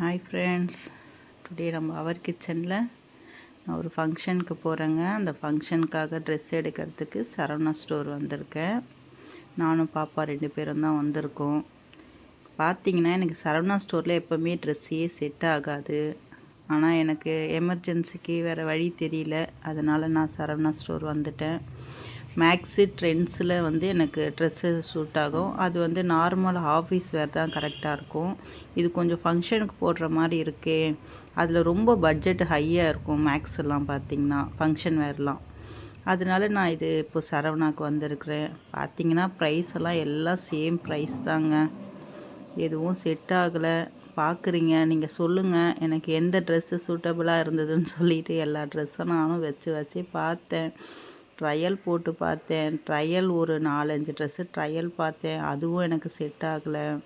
Hi friends today நம்ம அவர் கிச்சனில் நான் ஒரு ஃபங்க்ஷனுக்கு போகிறேங்க அந்த ஃபங்க்ஷனுக்காக ட்ரெஸ் எடுக்கிறதுக்கு சரவணா ஸ்டோர் வந்திருக்கேன். நானும் பாப்பா ரெண்டு பேரும் தான் வந்திருக்கோம். பார்த்தீங்கன்னா எனக்கு சரவணா ஸ்டோரில் எப்போவுமே ட்ரெஸ்ஸே செட் ஆகாது. ஆனால் எனக்கு எமர்ஜென்சிக்கு வேறு வழி தெரியல. அதனால் நான் சரவணா ஸ்டோர் வந்துட்டேன். மேக்ஸு ட்ரெண்ட்ஸில் வந்து எனக்கு ட்ரெஸ்ஸு சூட் ஆகும். அது வந்து நார்மல் ஆஃபீஸ் வேர் தான் கரெக்டாக இருக்கும். இது கொஞ்சம் ஃபங்க்ஷனுக்கு போடுற மாதிரி இருக்கே. அதில் ரொம்ப பட்ஜெட் ஹையாக இருக்கும் மேக்ஸ் எல்லாம் பார்த்திங்கன்னா ஃபங்க்ஷன் வேர்லாம் அதனால நான் இது இப்போ சரவணாக்கு வந்திருக்கிறேன். பார்த்தீங்கன்னா ப்ரைஸ் எல்லாம் எல்லாம் சேம் ப்ரைஸ் தாங்க. எதுவும் செட் ஆகலை. பார்க்குறீங்க நீங்கள் சொல்லுங்கள் எனக்கு எந்த ட்ரெஸ்ஸு சூட்டபுளாக இருந்ததுன்னு சொல்லிவிட்டு எல்லா ட்ரெஸ்ஸும் நானும் வச்சு வச்சு பார்த்தேன். ட்ரையல் போட்டு பார்த்தேன். ட்ரையல் ஒரு நாலஞ்சு ட்ரெஸ்ஸு ட்ரையல் பார்த்தேன். அதுவும் எனக்கு செட் ஆகலை.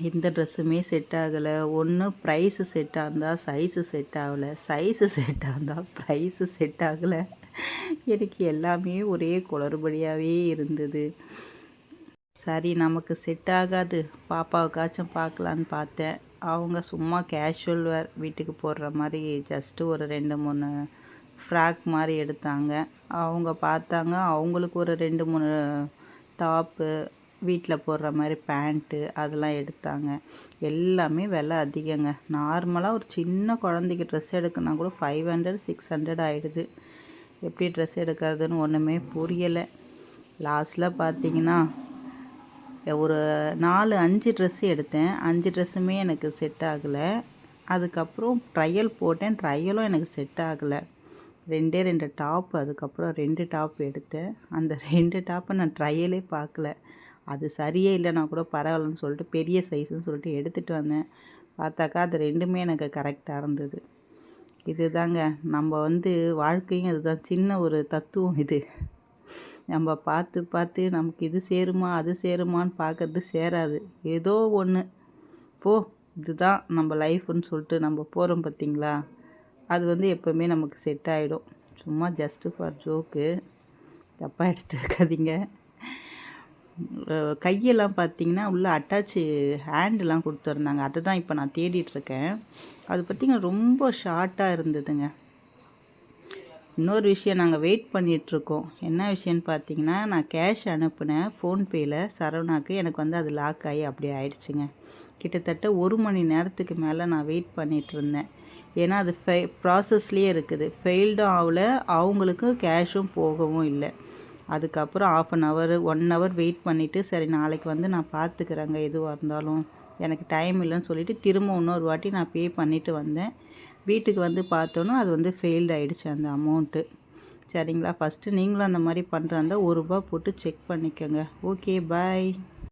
எந்த ட்ரெஸ்ஸுமே செட் ஆகலை. ஒன்று ப்ரைஸு செட் ஆகுந்தால் சைஸு செட் ஆகலை. சைஸு செட் ஆகுந்தால் ப்ரைஸு செட் ஆகலை. எனக்கு எல்லாமே ஒரே குளறுபடியாகவே இருந்தது. சரி நமக்கு செட் ஆகாது. பாப்பாவுக்காச்சும் பார்க்கலான்னு பார்த்தேன். அவங்க சும்மா கேஷுவல் வேர் வீட்டுக்கு போடுற மாதிரி ஜஸ்ட்டு ஒரு ரெண்டு மூணு ஃப்ராக் மாதிரி எடுத்தாங்க. அவங்க பார்த்தாங்க அவங்களுக்கு ஒரு ரெண்டு மூணு டாப்பு வீட்டில் போடுற மாதிரி பேண்ட்டு அதெல்லாம் எடுத்தாங்க. எல்லாமே விலை அதிகங்க. நார்மலாக ஒரு சின்ன குழந்தைக்கு ட்ரெஸ் எடுக்கணுன்னா கூட ஃபைவ் ஹண்ட்ரட் சிக்ஸ் ஹண்ட்ரட் ஆகிடுது எப்படி ட்ரெஸ் எடுக்கிறதுன்னு ஒன்றுமே புரியலை. லாஸ்ட்டில் பார்த்தீங்கன்னா ஒரு நாலு அஞ்சு ட்ரெஸ்ஸு எடுத்தேன். அஞ்சு ட்ரெஸ்ஸுமே எனக்கு செட் ஆகலை. அதுக்கப்புறம் ட்ரையல் போட்டேன். ட்ரையலும் எனக்கு செட் ஆகலை. ரெண்டே ரெண்டு டாப் அதுக்கப்புறம் ரெண்டு டாப் எடுத்தேன். அந்த ரெண்டு டாப்பை நான் ட்ரையலே பார்க்கல. அது சரியே இல்லைனா கூட பரவாயில்லன்னு சொல்லிட்டு பெரிய சைஸுன்னு சொல்லிட்டு எடுத்துகிட்டு வந்தேன். பார்த்தாக்கா அது ரெண்டுமே எனக்கு கரெக்டாக இருந்தது. இது தாங்க நம்ம வந்து வாழ்க்கையும் அதுதான். சின்ன ஒரு தத்துவம் இது. நம்ம பார்த்து பார்த்து நமக்கு இது சேருமா அது சேருமான்னு பார்க்கறது சேராது. ஏதோ ஒன்று போ இதுதான் நம்ம லைஃப்னு சொல்லிட்டு நம்ம போகிறோம் பார்த்திங்களா? அது வந்து எப்போவுமே நமக்கு செட் ஆகிடும் சும்மா ஜஸ்ட்டு ஃபார் ஜோக்கு தப்பாக எடுத்துக்காதீங்க. கையெல்லாம் பார்த்தீங்கன்னா உள்ளே அட்டாச்சு ஹேண்டெலாம் கொடுத்துருந்தாங்க. அதை தான் இப்போ நான் தேடிட்டுருக்கேன் அது பார்த்திங்கன்னா ரொம்ப ஷார்ட்டாக இருந்ததுங்க. இன்னொரு விஷயம் நாங்கள் வெயிட் பண்ணிகிட்ருக்கோம் என்ன விஷயம்னு பார்த்தீங்கன்னா நான் கேஷ் அனுப்புனேன். ஃபோன்பேயில் சரவணாக்கு எனக்கு வந்து அது லாக் ஆகி அப்படியே ஆயிடுச்சுங்க. கிட்டத்தட்ட ஒரு மணி நேரத்துக்கு மேலே நான் வெயிட் பண்ணிகிட்டு இருந்தேன் ஏன்னா அது ஃபெ ப்ராசஸ்லேயே இருக்குது. ஃபெயில்டும் ஆகல அவங்களுக்கு கேஷும் போகவும் இல்லை. அதுக்கப்புறம் half an hour one hour wait பண்ணிவிட்டு சரி நாளைக்கு வந்து நான் பார்த்துக்கிறேங்க எதுவாக இருந்தாலும். எனக்கு டைம் இல்லைன்னு சொல்லிவிட்டு திரும்ப இன்னொரு வாட்டி நான் பே பண்ணிவிட்டு வந்தேன். வீட்டுக்கு வந்து பார்த்தோன்னா அது வந்து ஃபெயில்டு ஆகிடுச்சு அந்த அமௌண்ட்டு சரிங்களா? ஃபஸ்ட்டு நீங்களும் அந்த மாதிரி பண்ணுறாந்தா ஒரு ரூபா போட்டு செக் பண்ணிக்கோங்க. Okay bye